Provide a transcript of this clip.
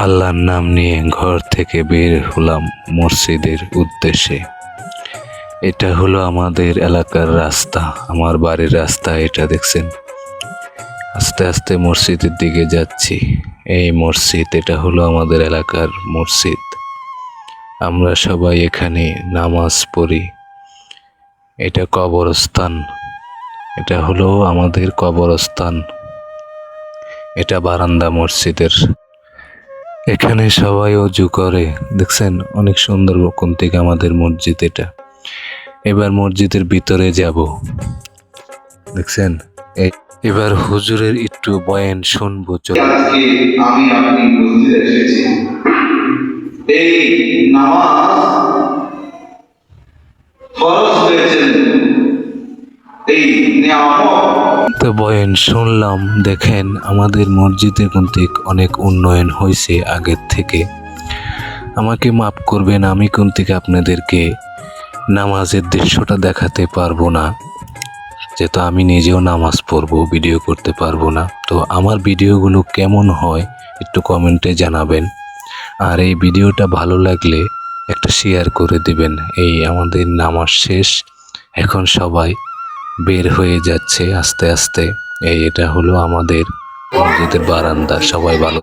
আল্লাহর নাম নিয়ে ঘর থেকে বের হলাম মসজিদের উদ্দেশ্যে। এটা হলো আমাদের এলাকার রাস্তা, আমার বাড়ির রাস্তা এটা, দেখছেন? আস্তে আস্তে মসজিদের দিকে যাচ্ছি। এই মসজিদ, এটা হলো আমাদের এলাকার মসজিদ। আমরা সবাই এখানে নামাজ পড়ি। এটা কবরস্থান। এটা হলো আমাদের কবরস্থান। এটা বারান্দা মসজিদের। এখানে সবাই অজু করে। দেখছেন, অনেক সুন্দর কোন থেকে আমাদের মসজিদ এটা। এবার মসজিদের ভিতরে যাব। দেখছেন এবার হুজুরের একটু বয়ান শুনব আজকে আমি আপনি মসজিদে এসেছি। এই নামাজ ফরজ এই নিয়ামত তো বয়ান, শুনলাম, দেখেন, আমাদের মসজিদে কিন্তু অনেক উন্নয়ন হয়েছে আগের থেকে। আমাকে মাফ করবেন, আমি কোন থেকে আপনাদেরকে নামাজের দৃশ্যটা দেখাতে পারব না, যেহেতু আমি নিজেও নামাজ পড়ব, ভিডিও করতে পারব না। তো আমার ভিডিওগুলো কেমন হয়, একটু কমেন্টে জানাবেন। আর এই ভিডিওটা ভালো লাগলে একটা শেয়ার করে দিবেন। এই আমাদের নামাজ শেষ, এখন সবাই বের হয়ে যাচ্ছে আস্তে আস্তে। এই এটা হলো আমাদের মসজিদের বারান্দা। সবাই ভালো